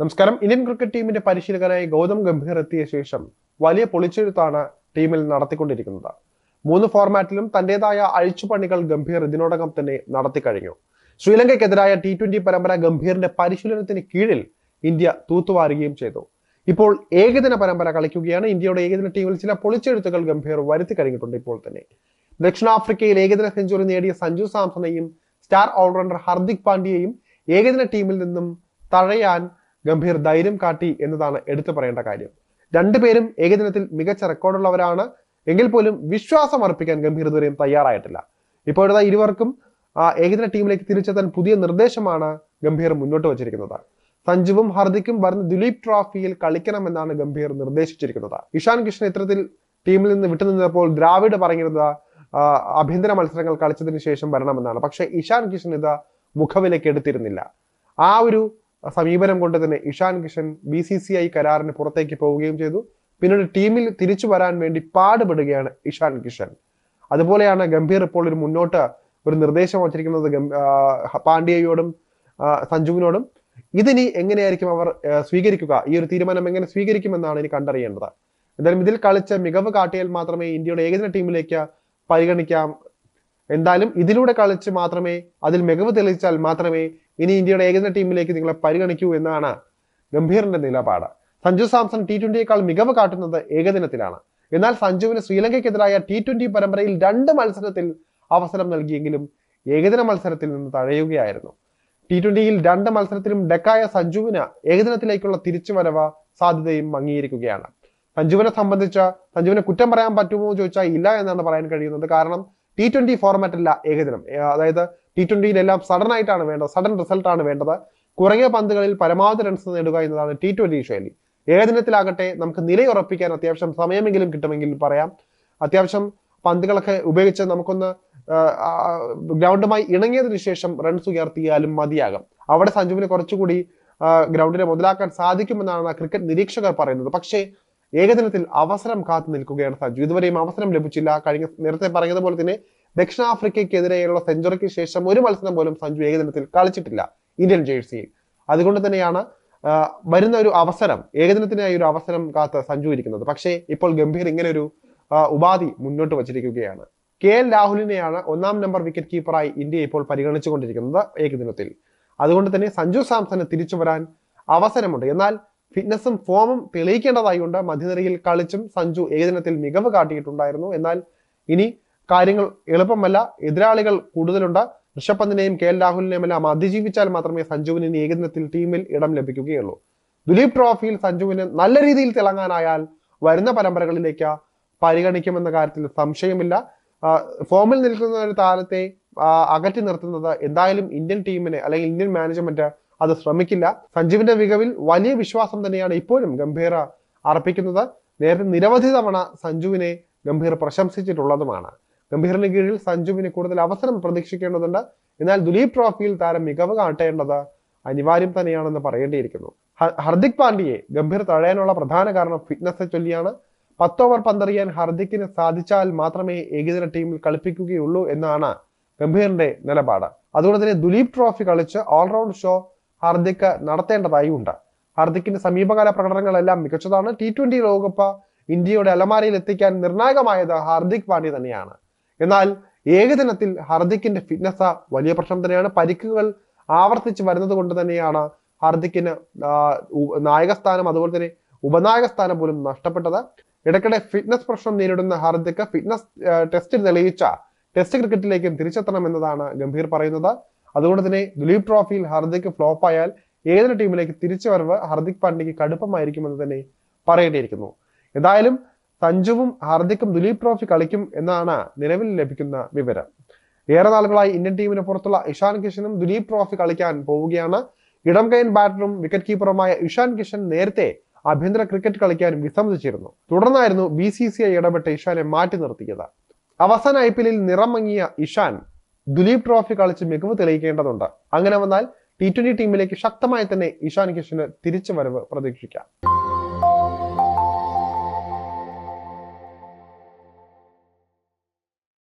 നമസ്കാരം. Indian cricket ടീമിന്റെ പരിശീലകനായി ഗൗതം ഗംഭീർ എത്തിയ ശേഷം വലിയ പൊളിച്ചെഴുത്താണ് ടീമിൽ നടത്തിക്കൊണ്ടിരിക്കുന്നത്. മൂന്ന് ഫോർമാറ്റിലും തന്റേതായ അഴിച്ചുപണികൾ ഗംഭീർ ഇതിനോടകം തന്നെ നടത്തി കഴിഞ്ഞു. ശ്രീലങ്കയ്ക്കെതിരായ ടി ട്വന്റി പരമ്പര ഗംഭീറിന്റെ പരിശീലനത്തിന് കീഴിൽ ഇന്ത്യ തൂത്തുവാരുകയും ചെയ്തു. ഇപ്പോൾ ഏകദിന പരമ്പര കളിക്കുകയാണ്. ഇന്ത്യയുടെ ഏകദിന ടീമിൽ ചില പൊളിച്ചെഴുത്തുകൾ ഗംഭീർ വരുത്തി കഴിഞ്ഞിട്ടുണ്ട് ഇപ്പോൾ തന്നെ. ദക്ഷിണാഫ്രിക്കയിൽ ഏകദിന സെഞ്ചുറി നേടിയ സഞ്ജു സാംസണെയും സ്റ്റാർ ഓൾറൗണ്ടർ ഹർദിക് പാണ്ഡ്യയെയും ഏകദിന ടീമിൽ നിന്നും തഴയാൻ ഗംഭീർ ധൈര്യം കാട്ടി എന്നതാണ് എടുത്തു പറയേണ്ട കാര്യം. രണ്ടുപേരും ഏകദിനത്തിൽ മികച്ച റെക്കോർഡുള്ളവരാണ് എങ്കിൽ പോലും വിശ്വാസം അർപ്പിക്കാൻ ഗംഭീർ ഇതുവരെയും തയ്യാറായിട്ടില്ല. ഇപ്പോഴത്തെ ഇരുവർക്കും ആ, ഏകദിന ടീമിലേക്ക് തിരിച്ചെത്താൻ പുതിയ നിർദ്ദേശമാണ് ഗംഭീർ മുന്നോട്ട് വച്ചിരിക്കുന്നത്. സഞ്ജുവും ഹർദിക്കും വരുന്ന ദിലീപ് ട്രോഫിയിൽ കളിക്കണമെന്നാണ് ഗംഭീർ നിർദ്ദേശിച്ചിരിക്കുന്നത്. ഇഷാൻ കിഷൻ ഇത്തരത്തിൽ ടീമിൽ നിന്ന് വിട്ടുനിന്നപ്പോൾ ദ്രാവിഡ് പറഞ്ഞിരുന്നത് ആഭ്യന്തര മത്സരങ്ങൾ കളിച്ചതിന് ശേഷം വരണമെന്നാണ്. പക്ഷേ ഇഷാൻ കിഷൻ ഇത് മുഖവിലേക്ക് എടുത്തിരുന്നില്ല. ആ ഒരു സമീപനം കൊണ്ട് തന്നെ Ishan Kishan B C C I കരാറിന് പുറത്തേക്ക് പോവുകയും ചെയ്തു. പിന്നീട് ടീമിൽ തിരിച്ചു വരാൻ വേണ്ടി പാടുപെടുകയാണ് ഇഷാൻ കിഷൻ. അതുപോലെയാണ് ഗംഭീർ ഇപ്പോൾ ഒരു മുന്നോട്ട് ഒരു നിർദ്ദേശം വച്ചിരിക്കുന്നത് പാണ്ഡ്യയോടും സഞ്ജുവിനോടും. ഇതിനി എങ്ങനെയായിരിക്കും അവർ സ്വീകരിക്കുക? ഈ ഒരു തീരുമാനം എങ്ങനെ സ്വീകരിക്കുമെന്നാണ് ഇനി കണ്ടറിയേണ്ടത്. എന്തായാലും ഇതിൽ കളിച്ച മികവ് കാട്ടിയാൽ മാത്രമേ ഇന്ത്യയുടെ ഏകദിന ടീമിലേക്ക് പരിഗണിക്കാം. എന്തായാലും ഇതിലൂടെ കളിച്ച് മാത്രമേ അതിൽ മികവ് തെളിയിച്ചാൽ മാത്രമേ ഇനി ഇന്ത്യയുടെ ഏകദിന ടീമിലേക്ക് നിങ്ങളെ പരിഗണിക്കൂ എന്നാണ് ഗംഭീറിന്റെ നിലപാട്. സഞ്ജു സാംസൺ ടി ട്വന്റിയേക്കാൾ മികവ് കാട്ടുന്നത് ഏകദിനത്തിലാണ്. എന്നാൽ സഞ്ജുവിന് ശ്രീലങ്കയ്ക്കെതിരായ ടി ട്വന്റി പരമ്പരയിൽ രണ്ട് മത്സരത്തിൽ അവസരം നൽകിയെങ്കിലും ഏകദിന മത്സരത്തിൽ നിന്ന് തഴയുകയായിരുന്നു. ടി ട്വന്റിയിൽ രണ്ട് മത്സരത്തിലും ഡെക്കായ സഞ്ജുവിന് ഏകദിനത്തിലേക്കുള്ള തിരിച്ചുവരവ് സാധ്യതയും മങ്ങിയിരിക്കുകയാണ് സഞ്ജുവിനെ സംബന്ധിച്ച് സഞ്ജുവിനെ കുറ്റം പറയാൻ പറ്റുമോ ചോദിച്ചാൽ ഇല്ല എന്നാണ് പറയാൻ കഴിയുന്നത്. കാരണം ടി ട്വന്റി ഫോർമാറ്റ് അല്ല ഏകദിനം. അതായത് ടി ട്വന്റിയിലെല്ലാം സഡൻ ആയിട്ടാണ് വേണ്ടത് സഡൻ റിസൾട്ട് ആണ് വേണ്ടത്. കുറഞ്ഞ പന്തുകളിൽ പരമാവധി റൺസ് നേടുക എന്നതാണ് ടി ട്വന്റി ശൈലി. ഏകദിനത്തിലാകട്ടെ നമുക്ക് നിലയുറപ്പിക്കാൻ അത്യാവശ്യം സമയമെങ്കിലും കിട്ടുമെങ്കിൽ പറയാം. അത്യാവശ്യം പന്തുകളൊക്കെ ഉപയോഗിച്ച് നമുക്കൊന്ന് ഗ്രൗണ്ടുമായി ഇണങ്ങിയതിനു ശേഷം റൺസ് ഉയർത്തിയാലും മതിയാകും. അവിടെ സഞ്ജുവിനെ കുറച്ചുകൂടി ഗ്രൗണ്ടിനെ മുതലാക്കാൻ സാധിക്കുമെന്നാണ് ക്രിക്കറ്റ് നിരീക്ഷകർ പറയുന്നത്. പക്ഷേ ഏകദിനത്തിൽ അവസരം കാത്തു നിൽക്കുകയാണ് സഞ്ജു. ഇതുവരെയും അവസരം ലഭിച്ചില്ല. കഴിഞ്ഞ നേരത്തെ പറഞ്ഞതുപോലെ തന്നെ ദക്ഷിണാഫ്രിക്കയ്ക്കെതിരെയുള്ള സെഞ്ചുറിക്ക് ശേഷം ഒരു മത്സരം പോലും സഞ്ജു ഏകദിനത്തിൽ കളിച്ചിട്ടില്ല ഇന്ത്യൻ ജേഴ്സിയിൽ. അതുകൊണ്ട് തന്നെയാണ് വരുന്ന ഒരു അവസരം ഏകദിനത്തിനായി ഒരു അവസരം കാത്ത് സഞ്ജു ഇരിക്കുന്നത്. പക്ഷേ ഇപ്പോൾ ഗംഭീർ ഇങ്ങനെ ഒരു ഉപാധി മുന്നോട്ട് വച്ചിരിക്കുകയാണ്. കെ എൽ രാഹുലിനെയാണ് ഒന്നാം നമ്പർ വിക്കറ്റ് കീപ്പറായി ഇന്ത്യ ഇപ്പോൾ പരിഗണിച്ചുകൊണ്ടിരിക്കുന്നത് ഏകദിനത്തിൽ അതുകൊണ്ട് തന്നെ സഞ്ജു സാംസന് തിരിച്ചു വരാൻ അവസരമുണ്ട്. എന്നാൽ ഫിറ്റ്നസും ഫോമും തെളിയിക്കേണ്ടതായി തെളിയിക്കേണ്ടതായുണ്ട് മധ്യനിരയിൽ കളിച്ചും സഞ്ജു ഏകദിനത്തിൽ മികവ് കാട്ടിയിട്ടുണ്ടായിരുന്നു. എന്നാൽ ഇനി കാര്യങ്ങൾ എളുപ്പമല്ല. എതിരാളികൾ കൂടുതലുണ്ട്. ഋഷഭ് പന്തിനെയും കെ എൽ രാഹുലിനെയും എല്ലാം അതിജീവിച്ചാൽ മാത്രമേ സഞ്ജുവിന് ഏകദിനത്തിൽ ടീമിൽ ഇടം ലഭിക്കുകയുള്ളൂ. ദുലീപ് ട്രോഫിയിൽ സഞ്ജുവിന് നല്ല രീതിയിൽ തിളങ്ങാനായാൽ വരുന്ന പരമ്പരകളിലേക്ക് പരിഗണിക്കുമെന്ന കാര്യത്തിൽ സംശയമില്ല. ഫോമിൽ നിൽക്കുന്ന ഒരു താരത്തെ അകറ്റി നിർത്തുന്നത് എന്തായാലും ഇന്ത്യൻ ടീമിനെ അല്ലെങ്കിൽ ഇന്ത്യൻ മാനേജ്മെന്റ് അത് ശ്രമിക്കില്ല. സഞ്ജുവിന്റെ മികവിൽ വലിയ വിശ്വാസം തന്നെയാണ് ഇപ്പോഴും ഗംഭീർ അർപ്പിക്കുന്നത്. നേരത്തെ നിരവധി തവണ സഞ്ജുവിനെ ഗംഭീർ പ്രശംസിച്ചിട്ടുള്ളതുമാണ്. ഗംഭീറിന് കീഴിൽ സഞ്ജുവിന് കൂടുതൽ അവസരം പ്രതീക്ഷിക്കേണ്ടതുണ്ട്. എന്നാൽ ദുലീപ് ട്രോഫിയിൽ താരം മികവ് കാട്ടേണ്ടത് അനിവാര്യം തന്നെയാണെന്ന് പറയേണ്ടിയിരിക്കുന്നു. ഹർദിക് പാണ്ഡ്യയെ ഗംഭീർ തഴയാനുള്ള പ്രധാന കാരണം ഫിറ്റ്നസ്സെ ചൊല്ലിയാണ്. പത്ത് ഓവർ പന്തെറിയാൻ ഹർദിക്കിന് സാധിച്ചാൽ മാത്രമേ ഏകദിന ടീമിൽ കളിപ്പിക്കുകയുള്ളൂ എന്നാണ് ഗംഭീറിന്റെ നിലപാട്. അതുകൊണ്ട് തന്നെ ദുലീപ് ട്രോഫി കളിച്ച് ഓൾറൗണ്ട് ഷോ ഹാർദിക് നടത്തേണ്ടതായി ഉണ്ട് ഹാർദിക്കിന്റെ സമീപകാല പ്രകടനങ്ങളെല്ലാം മികച്ചതാണ്. ടി ട്വന്റി ലോകകപ്പ് ഇന്ത്യയുടെ അലമാരയിൽ എത്തിക്കാൻ നിർണായകമായത് ഹാർദിക് പാണ്ഡ്യ തന്നെയാണ്. എന്നാൽ ഏകദിനത്തിൽ ഹാർദിക്കിന്റെ ഫിറ്റ്നസ് വലിയ പ്രശ്നം തന്നെയാണ്. പരിക്കുകൾ ആവർത്തിച്ച് വരുന്നത് കൊണ്ട് തന്നെയാണ് ഹാർദിക്കിന് നായകസ്ഥാനം അതുപോലെ തന്നെ ഉപനായക സ്ഥാനം പോലും നഷ്ടപ്പെട്ടത്. ഇടയ്ക്കിടെ ഫിറ്റ്നസ് പ്രശ്നം നേരിടുന്ന ഹാർദിക് ഫിറ്റ്നസ് ടെസ്റ്റിൽ തെളിയിച്ച ടെസ്റ്റ് ക്രിക്കറ്റിലേക്കും തിരിച്ചെത്തണം എന്നതാണ് ഗംഭീർ പറയുന്നത്. അതുകൊണ്ട് തന്നെ ദുലീപ് ട്രോഫിയിൽ ഫ്ലോപ്പ് ആയാൽ ഏതൊരു ടീമിലേക്ക് തിരിച്ചു വരവ് ഹാർദിക് പാണ്ഡ്യയ്ക്ക് കടുപ്പമായിരിക്കുമെന്ന് തന്നെ പറയേണ്ടിയിരിക്കുന്നു. എന്തായാലും സഞ്ജുവും ഹാർദിക്കും ദുലീപ് ട്രോഫി കളിക്കും എന്നാണ് നിലവിൽ ലഭിക്കുന്ന വിവരം. ഏറെ നാളുകളായി ഇന്ത്യൻ ടീമിന് പുറത്തുള്ള ഇഷാൻ കിഷനും ദുലീപ് ട്രോഫി കളിക്കാൻ പോവുകയാണ്. ഇടം കൈൻ ബാറ്ററും വിക്കറ്റ് കീപ്പറുമായ ഇഷാൻ കിഷൻ നേരത്തെ ആഭ്യന്തര ക്രിക്കറ്റ് കളിക്കാൻ വിസമ്മതിച്ചിരുന്നു. തുടർന്നായിരുന്നു ബി സി സി ഐ ഇടപെട്ട് ഇഷാനെ മാറ്റി നിർത്തിയത്. അവസാന ഐ പി എല്ലിൽ നിറമങ്ങിയ ഇഷാൻ ദുലീപ് ട്രോഫി കളിച്ച് മികവ് തെളിയിക്കേണ്ടതുണ്ട്. അങ്ങനെ വന്നാൽ ടി ട്വന്റി ടീമിലേക്ക് ശക്തമായി തന്നെ ഇഷാൻ കിഷന് തിരിച്ചു വരവ് പ്രതീക്ഷിക്കാം.